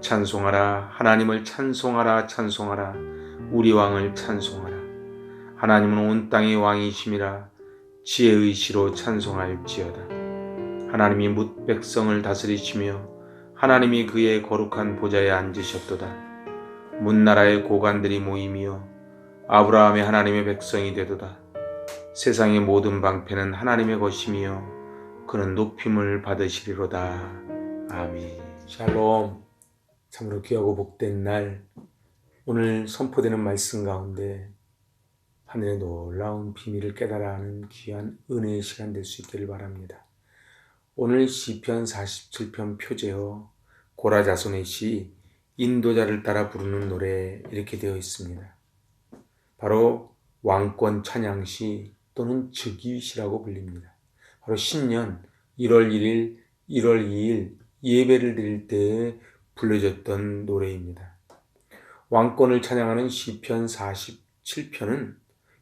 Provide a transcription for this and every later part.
찬송하라. 하나님을 찬송하라. 찬송하라. 우리 왕을 찬송하라. 하나님은 온 땅의 왕이심이라 지혜의 시로 찬송할지어다. 하나님이 뭇 백성을 다스리시며 하나님이 그의 거룩한 보좌에 앉으셨도다. 문나라의 고관들이 모이며 아브라함의 하나님의 백성이 되도다. 세상의 모든 방패는 하나님의 것이며 그는 높임을 받으시리로다. 아멘. 샬롬 참으로 귀하고 복된 날 오늘 선포되는 말씀 가운데 하늘의 놀라운 비밀을 깨달아 하는 귀한 은혜의 시간 될 수 있기를 바랍니다. 오늘 시편 47편 표제어 고라 자손의 시 인도자를 따라 부르는 노래 이렇게 되어 있습니다. 바로 왕권 찬양시 또는 즉위시라고 불립니다. 바로 신년 1월 1일, 1월 2일 예배를 드릴 때에 불려졌던 노래입니다. 왕권을 찬양하는 시편 47편은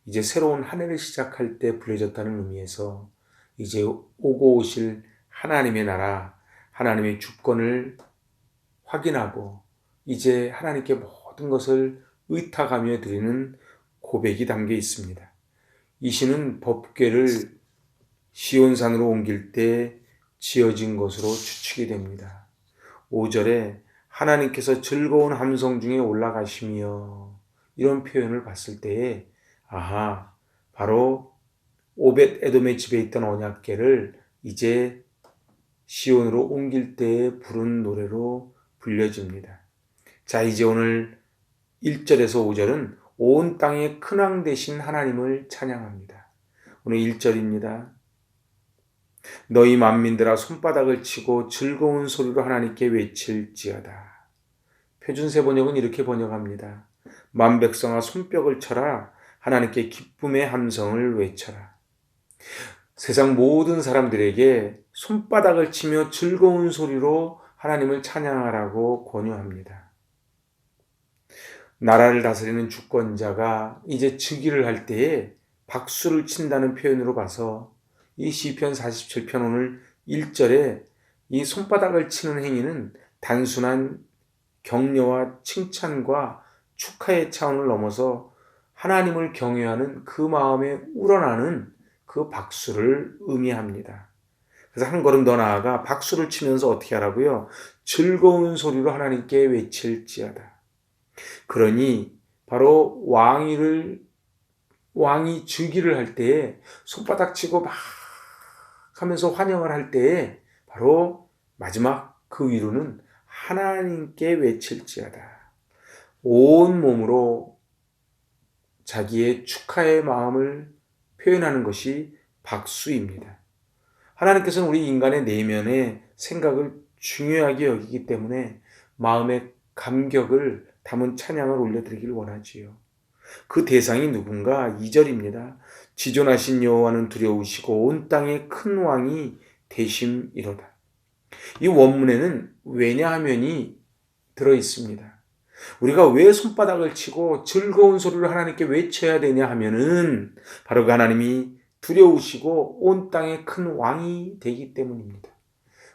이제 새로운 한 해를 시작할 때 불려졌다는 의미에서 이제 오고 오실 하나님의 나라, 하나님의 주권을 확인하고 이제 하나님께 모든 것을 의탁하며 드리는 고백이 담겨 있습니다. 이 시는 법궤를 시온산으로 옮길 때 지어진 것으로 추측이 됩니다. 5절에 하나님께서 즐거운 함성 중에 올라가시며 이런 표현을 봤을 때에 아하 바로 오벳 에돔의 집에 있던 언약궤를 이제 시온으로 옮길 때에 부른 노래로 불려집니다. 자 이제 오늘 1절에서 5절은 온 땅의 큰왕 되신 하나님을 찬양합니다. 오늘 1절입니다. 너희 만민들아 손바닥을 치고 즐거운 소리로 하나님께 외칠지어다. 표준세 번역은 이렇게 번역합니다. 만백성아 손뼉을 쳐라 하나님께 기쁨의 함성을 외쳐라. 세상 모든 사람들에게 손바닥을 치며 즐거운 소리로 하나님을 찬양하라고 권유합니다. 나라를 다스리는 주권자가 이제 즉위를 할 때에 박수를 친다는 표현으로 봐서 이 시편 47편 오늘 1절에 이 손바닥을 치는 행위는 단순한 격려와 칭찬과 축하의 차원을 넘어서 하나님을 경외하는 그 마음에 우러나는 그 박수를 의미합니다. 그래서 한 걸음 더 나아가 박수를 치면서 어떻게 하라고요? 즐거운 소리로 하나님께 외칠지어다. 그러니 바로 왕위를 왕이 즉위를 할 때에 손바닥 치고 막 하면서 환영을 할 때에 바로 마지막 그 위로는 하나님께 외칠지어다. 온 몸으로 자기의 축하의 마음을 표현하는 것이 박수입니다. 하나님께서는 우리 인간의 내면의 생각을 중요하게 여기기 때문에 마음의 감격을 담은 찬양을 올려드리길 원하지요. 그 대상이 누군가 2절입니다. 지존하신 여호와는 두려우시고 온 땅의 큰 왕이 되심이로다. 이 원문에는 왜냐하면이 들어 있습니다. 우리가 왜 손바닥을 치고 즐거운 소리를 하나님께 외쳐야 되냐 하면은 바로 그 하나님이 두려우시고 온 땅의 큰 왕이 되기 때문입니다.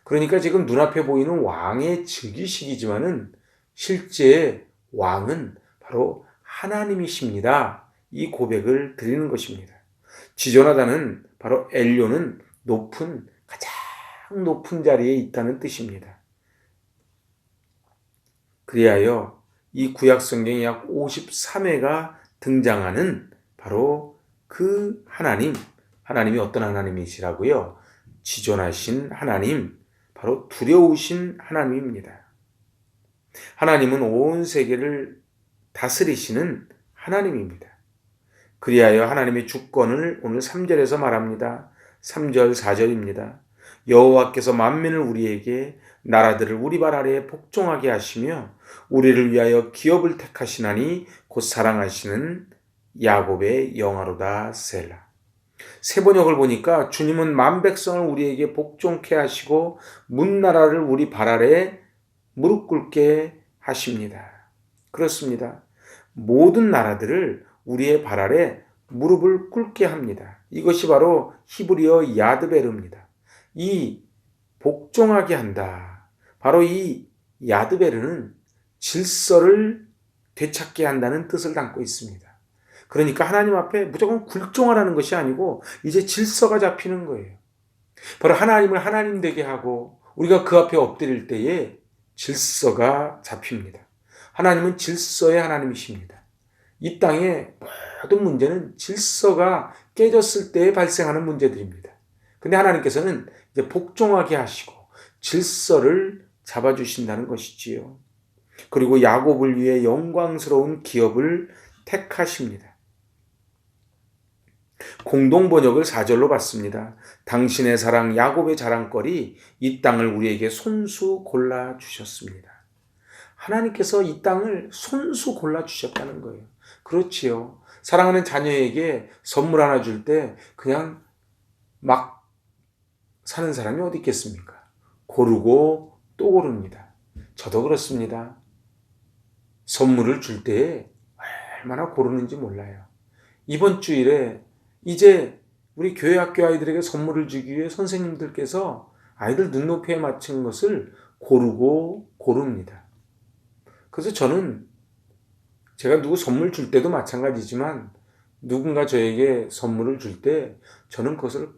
그러니까 지금 눈앞에 보이는 왕의 즉위식이지만은 실제 왕은 바로 하나님이십니다. 이 고백을 드리는 것입니다. 지존하다는 바로 엘료는 높은 가장 높은 자리에 있다는 뜻입니다. 그리하여 이 구약 성경에 약 53회가 등장하는 바로 그 하나님, 하나님이 어떤 하나님이시라고요? 지존하신 하나님, 바로 두려우신 하나님입니다. 하나님은 온 세계를 다스리시는 하나님입니다. 그리하여 하나님의 주권을 오늘 3절에서 말합니다. 3절, 4절입니다. 여호와께서 만민을 우리에게 나라들을 우리 발 아래에 복종하게 하시며 우리를 위하여 기업을 택하시나니 곧 사랑하시는 야곱의 영화로다 셀라. 세 번역을 보니까 주님은 만 백성을 우리에게 복종케 하시고 문나라를 우리 발 아래에 무릎 꿇게 하십니다. 그렇습니다. 모든 나라들을 우리의 발 아래 무릎을 꿇게 합니다. 이것이 바로 히브리어 야드베르입니다. 이 복종하게 한다. 바로 이 야드베르는 질서를 되찾게 한다는 뜻을 담고 있습니다. 그러니까 하나님 앞에 무조건 굴종하라는 것이 아니고 이제 질서가 잡히는 거예요. 바로 하나님을 하나님 되게 하고 우리가 그 앞에 엎드릴 때에 질서가 잡힙니다. 하나님은 질서의 하나님이십니다. 이 땅의 모든 문제는 질서가 깨졌을 때 발생하는 문제들입니다. 근데 하나님께서는 이제 복종하게 하시고 질서를 잡아주신다는 것이지요. 그리고 야곱을 위해 영광스러운 기업을 택하십니다. 공동 번역을 4절로 봤습니다. 당신의 사랑 야곱의 자랑거리 이 땅을 우리에게 손수 골라 주셨습니다. 하나님께서 이 땅을 손수 골라 주셨다는 거예요. 그렇지요. 사랑하는 자녀에게 선물 하나 줄 때 그냥 막 사는 사람이 어디 있겠습니까? 고르고 또 고릅니다. 저도 그렇습니다. 선물을 줄때 얼마나 고르는지 몰라요. 이번 주일에 이제 우리 교회 학교 아이들에게 선물을 주기 위해 선생님들께서 아이들 눈높이에 맞춘 것을 고르고 고릅니다. 그래서 저는 제가 누구 선물 줄 때도 마찬가지지만 누군가 저에게 선물을 줄 때 저는 그것을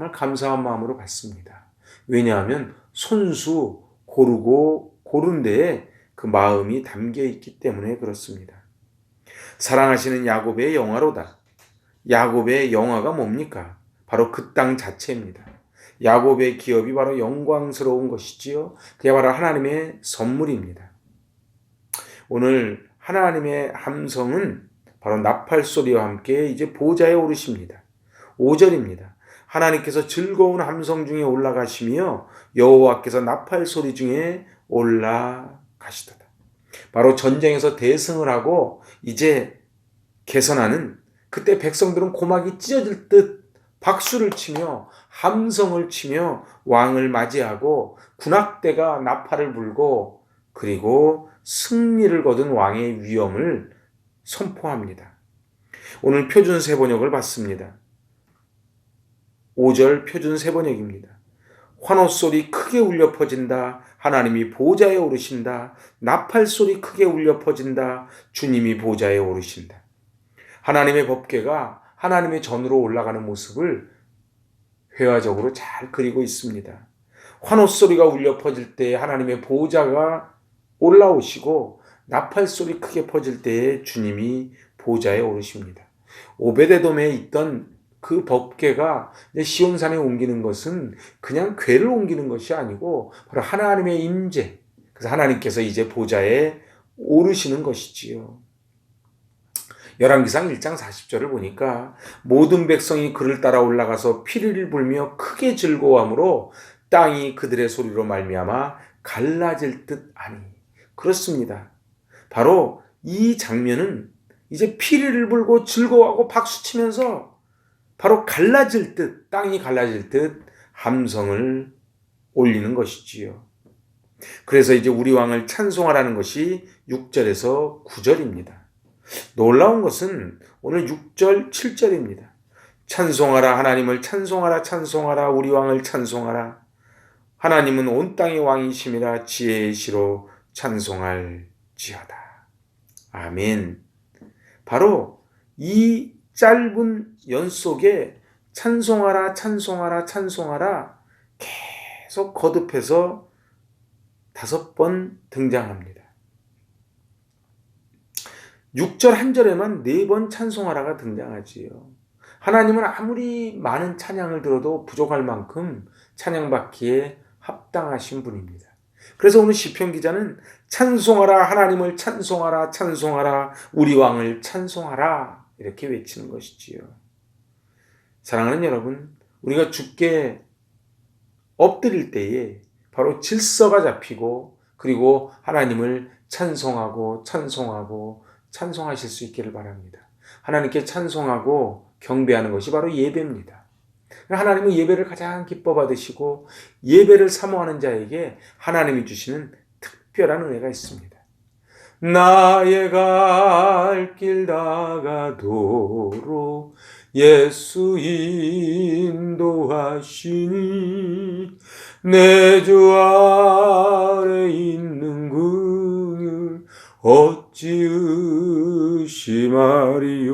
정말 감사한 마음으로 받습니다. 왜냐하면 손수 고르고 고른 데에 그 마음이 담겨 있기 때문에 그렇습니다. 사랑하시는 야곱의 영화로다. 야곱의 영화가 뭡니까? 바로 그 땅 자체입니다. 야곱의 기업이 바로 영광스러운 것이지요. 그게 바로 하나님의 선물입니다. 오늘 하나님의 함성은 바로 나팔 소리와 함께 이제 보좌에 오르십니다. 5절입니다. 하나님께서 즐거운 함성 중에 올라가시며 여호와께서 나팔 소리 중에 올라가시도다. 바로 전쟁에서 대승을 하고 이제 개선하는 그때 백성들은 고막이 찢어질 듯 박수를 치며 함성을 치며 왕을 맞이하고 군악대가 나팔을 불고 그리고 승리를 거둔 왕의 위엄을 선포합니다. 오늘 표준 세 번역을 봤습니다. 5절 표준 세번역입니다. 환호 소리 크게 울려 퍼진다. 하나님이 보좌에 오르신다. 나팔 소리 크게 울려 퍼진다. 주님이 보좌에 오르신다. 하나님의 법궤가 하나님의 전으로 올라가는 모습을 회화적으로 잘 그리고 있습니다. 환호 소리가 울려 퍼질 때 하나님의 보좌가 올라오시고 나팔 소리 크게 퍼질 때에 주님이 보좌에 오르십니다. 오베데돔에 있던 그 법궤가 시온산에 옮기는 것은 그냥 괴를 옮기는 것이 아니고 바로 하나님의 임재. 그래서 하나님께서 이제 보좌에 오르시는 것이지요. 열왕기상 1장 40절을 보니까 모든 백성이 그를 따라 올라가서 피리를 불며 크게 즐거워하므로 땅이 그들의 소리로 말미암아 갈라질 듯 아니 그렇습니다. 바로 이 장면은 이제 피리를 불고 즐거워하고 박수치면서 바로 갈라질 듯 땅이 갈라질 듯 함성을 올리는 것이지요. 그래서 이제 우리 왕을 찬송하라는 것이 6절에서 9절입니다. 놀라운 것은 오늘 6절, 7절입니다. 찬송하라 하나님을 찬송하라 찬송하라 우리 왕을 찬송하라 하나님은 온 땅의 왕이심이라 지혜의 시로 찬송할지어다. 아멘. 바로 이 짧은 연 속에 찬송하라 찬송하라 찬송하라 계속 거듭해서 다섯 번 등장합니다. 6절 한 절에만 네 번 찬송하라가 등장하지요. 하나님은 아무리 많은 찬양을 들어도 부족할 만큼 찬양받기에 합당하신 분입니다. 그래서 오늘 시편 기자는 찬송하라 하나님을 찬송하라 찬송하라 우리 왕을 찬송하라 이렇게 외치는 것이지요. 사랑하는 여러분, 우리가 죽게 엎드릴 때에 바로 질서가 잡히고 그리고 하나님을 찬송하고 찬송하고 찬송하실 수 있기를 바랍니다. 하나님께 찬송하고 경배하는 것이 바로 예배입니다. 하나님은 예배를 가장 기뻐 받으시고 예배를 사모하는 자에게 하나님이 주시는 특별한 은혜가 있습니다. 나의 갈 길 다가도록 예수 인도하시니 내 주 아래 있는 그를 어찌 의심하리요?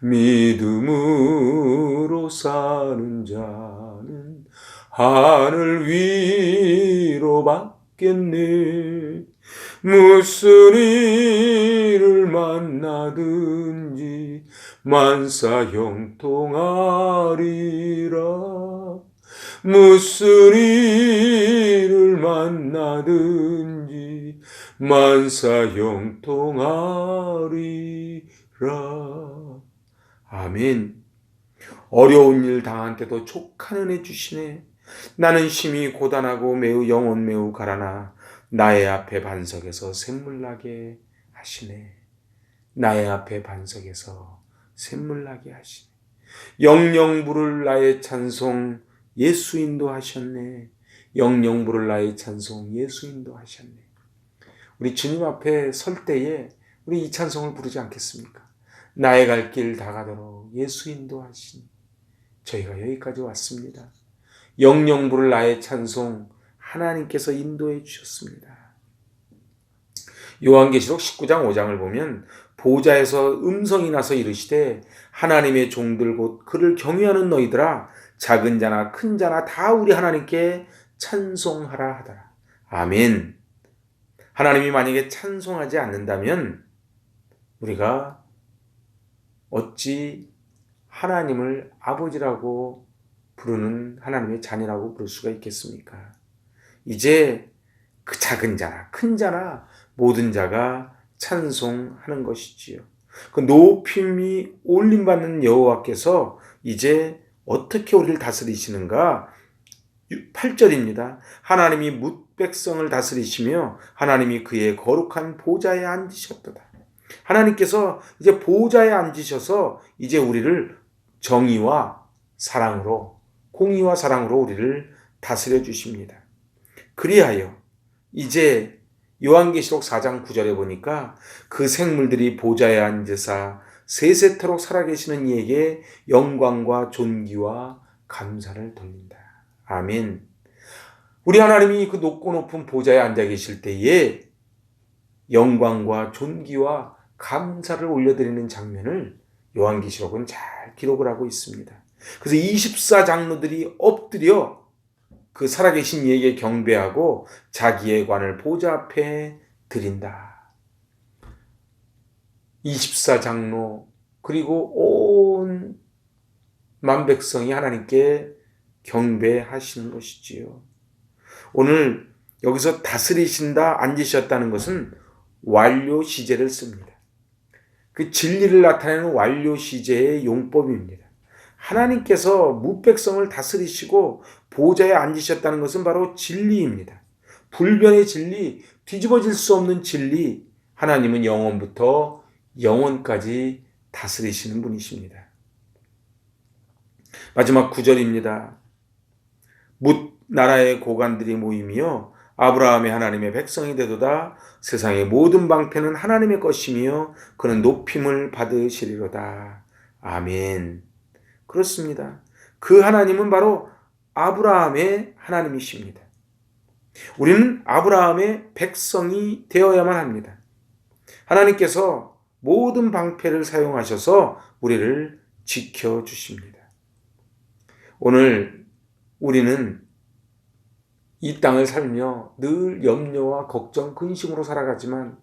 믿음으로 사는 자는 하늘 위로 받겠네 무슨 일을 만나든지 만사 형통하리라. 무슨 일을 만나든지 만사 형통하리라. 아멘. 어려운 일 당한 때도 족한 은혜 주시네. 나는 심히 고단하고 매우 영혼 매우 가라나 나의 앞에 반석에서 샘물나게 하시네. 나의 앞에 반석에서 샘물나게 하시네. 영영 부를 나의 찬송 예수 인도하셨네. 영영 부를 나의 찬송 예수 인도하셨네. 우리 주님 앞에 설 때에 우리 이 찬송을 부르지 않겠습니까? 나의 갈 길 다가도록 예수 인도하시니 저희가 여기까지 왔습니다. 영영 부를 나의 찬송 하나님께서 인도해 주셨습니다. 요한계시록 19장 5장을 보면 보좌에서 음성이 나서 이르시되 하나님의 종들 곧 그를 경외하는 너희들아 작은 자나 큰 자나 다 우리 하나님께 찬송하라 하더라. 아멘. 하나님이 만약에 찬송하지 않는다면 우리가 어찌 하나님을 아버지라고 부르는 하나님의 자녀라고 부를 수가 있겠습니까? 이제 그 작은 자나 큰 자나 모든 자가 찬송하는 것이지요. 그 높임이 올림받는 여호와께서 이제 어떻게 우리를 다스리시는가? 8절입니다. 하나님이 뭇백성을 다스리시며 하나님이 그의 거룩한 보좌에 앉으셨도다. 하나님께서 이제 보좌에 앉으셔서 이제 우리를 정의와 사랑으로 공의와 사랑으로 우리를 다스려 주십니다. 그리하여 이제 요한계시록 4장 9절에 보니까 그 생물들이 보좌에 앉으사 세세토록 살아계시는 이에게 영광과 존귀와 감사를 돌린다. 아멘. 우리 하나님이 그 높고 높은 보좌에 앉아 계실 때에 영광과 존귀와 감사를 올려드리는 장면을 요한계시록은 잘 기록을 하고 있습니다. 그래서 24장로들이 엎드려 그 살아계신 이에게 경배하고 자기의 관을 보좌 앞에 드린다. 24장로 그리고 온 만백성이 하나님께 경배하시는 것이지요. 오늘 여기서 다스리신다 앉으셨다는 것은 완료 시제를 씁니다. 그 진리를 나타내는 완료 시제의 용법입니다. 하나님께서 무백성을 다스리시고 보좌에 앉으셨다는 것은 바로 진리입니다. 불변의 진리, 뒤집어질 수 없는 진리, 하나님은 영원부터 영원까지 다스리시는 분이십니다. 마지막 구절입니다. 묻 나라의 고관들이 모이며 아브라함의 하나님의 백성이 되도다 세상의 모든 방패는 하나님의 것이며 그는 높임을 받으시리로다. 아멘. 그렇습니다. 그 하나님은 바로 아브라함의 하나님이십니다. 우리는 아브라함의 백성이 되어야만 합니다. 하나님께서 모든 방패를 사용하셔서 우리를 지켜 주십니다. 오늘 우리는 이 땅을 살며 늘 염려와 걱정, 근심으로 살아가지만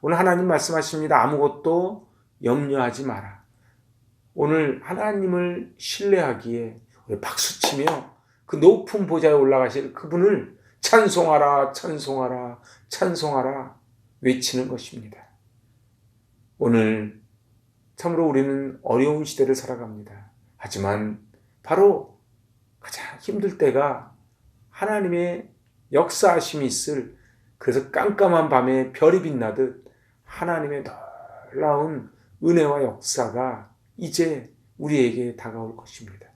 오늘 하나님 말씀하십니다. 아무것도 염려하지 마라. 오늘 하나님을 신뢰하기에 박수치며 그 높은 보좌에 올라가실 그분을 찬송하라, 찬송하라, 찬송하라 외치는 것입니다. 오늘 참으로 우리는 어려운 시대를 살아갑니다. 하지만 바로 가장 힘들 때가 하나님의 역사하심이 있을 그래서 깜깜한 밤에 별이 빛나듯 하나님의 놀라운 은혜와 역사가 이제 우리에게 다가올 것입니다.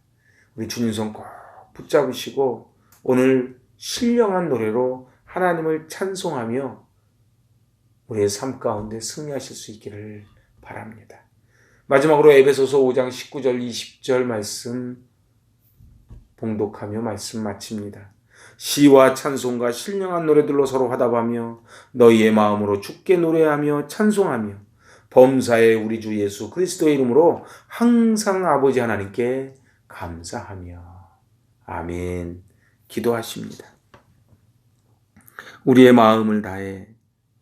우리 주님 손꼭 붙잡으시고 오늘 신령한 노래로 하나님을 찬송하며 우리의 삶 가운데 승리하실 수 있기를 바랍니다. 마지막으로 에베소서 5장 19절 20절 말씀 봉독하며 말씀 마칩니다. 시와 찬송과 신령한 노래들로 서로 화답하며 너희의 마음으로 주께 노래하며 찬송하며 범사의 우리 주 예수 그리스도의 이름으로 항상 아버지 하나님께 감사하며 아멘 기도하십니다. 우리의 마음을 다해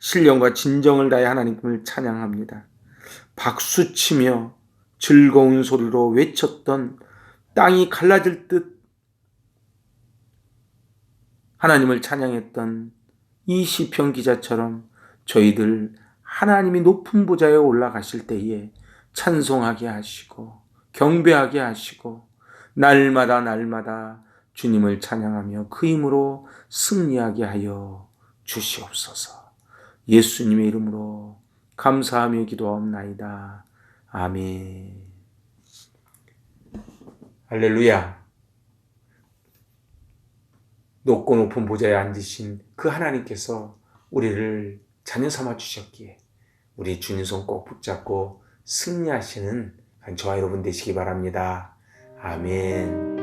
신령과 진정을 다해 하나님을 찬양합니다. 박수치며 즐거운 소리로 외쳤던 땅이 갈라질 듯 하나님을 찬양했던 이 시편 기자처럼 저희들 하나님이 높은 보좌에 올라가실 때에 찬송하게 하시고 경배하게 하시고 날마다 날마다 주님을 찬양하며 그 힘으로 승리하게 하여 주시옵소서. 예수님의 이름으로 감사하며 기도하옵나이다. 아멘. 할렐루야. 높고 높은 보좌에 앉으신 그 하나님께서 우리를 자녀 삼아 주셨기에 우리 주님 손 꼭 붙잡고 승리하시는 저와 여러분 되시기 바랍니다. 아멘.